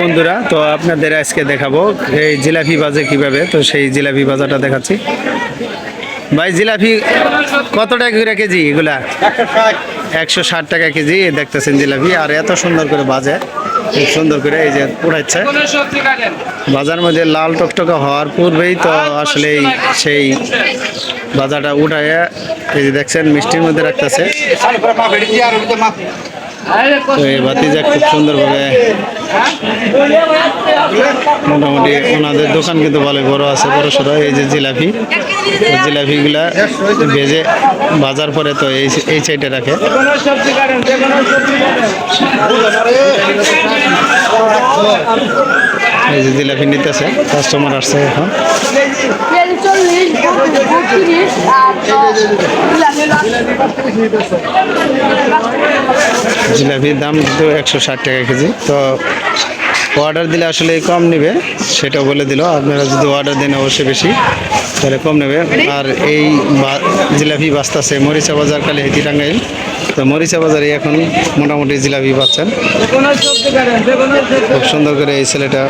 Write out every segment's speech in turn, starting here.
বন্ধুরা, তো আপনাদের আজকে দেখাবো এই জিলাপি বাজে কীভাবে, তো সেই জিলাপি বাজাটা দেখাচ্ছি। ভাই, জিলাপি কত টাকা করে কেজি এগুলা? একশো ষাট টাকা কেজি দেখতেছেন জিলাপি, আর এত সুন্দর করে বাজে, খুব সুন্দর করে এই যে কাটেন বাজার মধ্যে লাল টকটকা হওয়ার পূর্বেই তো আসলে সেই বাজারটা উঠায় এই যে দেখছেন, মিষ্টির মধ্যে রাখতেছে। তো বাতিজা খুব সুন্দরভাবে মোটামুটি ওনাদের দোকান কিন্তু ভালো বড় আছে, বড় সড়ো। এই যে জিলাপি জিলাপিগুলা ভেজে বাজার পরে তো এই এই সাইডে রাখে। এই যে জিলাপি নিতেছে কাস্টমার আসছে এখন। জিলাপির দাম তো একশো ষাট টাকা কেজি। তো অর্ডার দিলে আসলে কম নেবে সেটা বলে দিল। আপনারা যদি অর্ডার দেন অবশ্যই বেশি, তাহলে কম নেবে। আর এই জিলাপি বাঁচতেছে মরিচা বাজার কালে হেতি টাঙ্গাইল। তো মরিচা বাজারে এখন মোটামুটি জিলাপি পাচ্ছেন। খুব সুন্দর করে এই ছেলেটা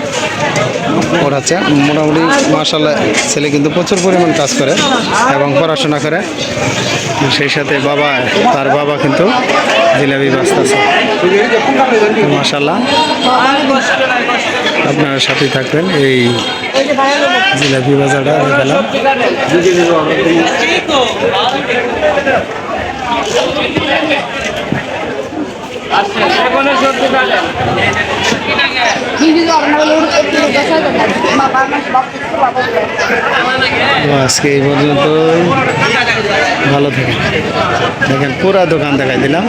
ওঠাচ্ছে মোটামুটি মার্শাল্লাহ ছেলে কিন্তু প্রচুর পরিমাণ কাজ করে এবং পড়াশোনা করে। সেই সাথে বাবা, তার বাবা কিন্তু জিলাপি বাঁচতেছে। মার্শাল্লাহ। আপনারা সাথে থাকবেন এই জিলাপি বাজারটা। আজকে এই পর্যন্ত ভালো থাকে দেখেন পুরা দোকান দেখাই দিলাম।